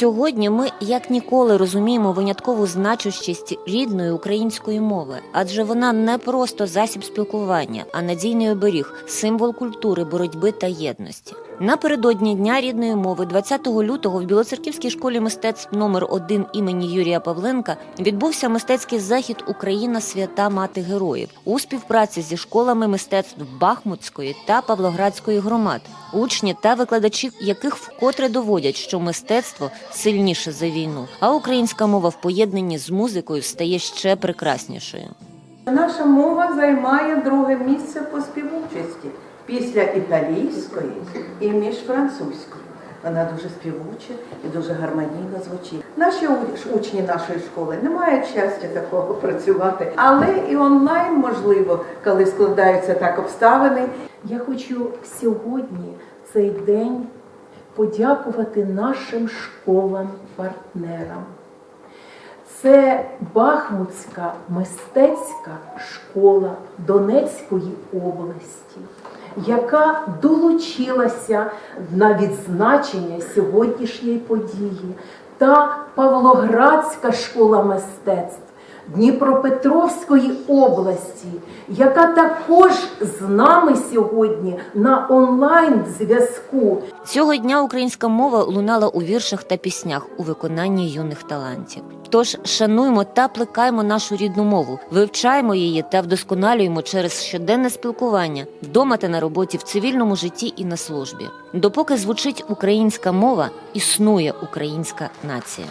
Сьогодні ми як ніколи розуміємо виняткову значущість рідної української мови, адже вона не просто засіб спілкування, а надійний оберіг, символ культури, боротьби та єдності. Напередодні дня рідної мови, 20 лютого, в Білоцерківській школі мистецтв номер 1 імені Юрія Павленка відбувся мистецький захід Україна свята мати героїв у співпраці зі школами мистецтв Бахмутської та Павлоградської громад, учні та викладачі яких вкотре доводять, що мистецтво сильніше за війну, а українська мова в поєднанні з музикою стає ще прекраснішою. Наша мова займає друге місце по співучості після італійської і між французькою. Вона дуже співуча і дуже гармонійно звучить. Наші учні нашої школи не мають щастя такого працювати, але і онлайн можливо, коли складаються так обставини. Я хочу сьогодні цей день подякувати нашим школам-партнерам. Це Бахмутська мистецька школа Донецької області, яка долучилася на відзначення сьогоднішньої події, та Павлоградська школа мистецтв Дніпропетровської області, яка також з нами сьогодні на онлайн зв'язку. Цього дня українська мова лунала у віршах та піснях у виконанні юних талантів. Тож шануймо та плекаймо нашу рідну мову, вивчаємо її та вдосконалюємо через щоденне спілкування вдома та на роботі в цивільному житті і на службі. Допоки звучить українська мова, існує українська нація.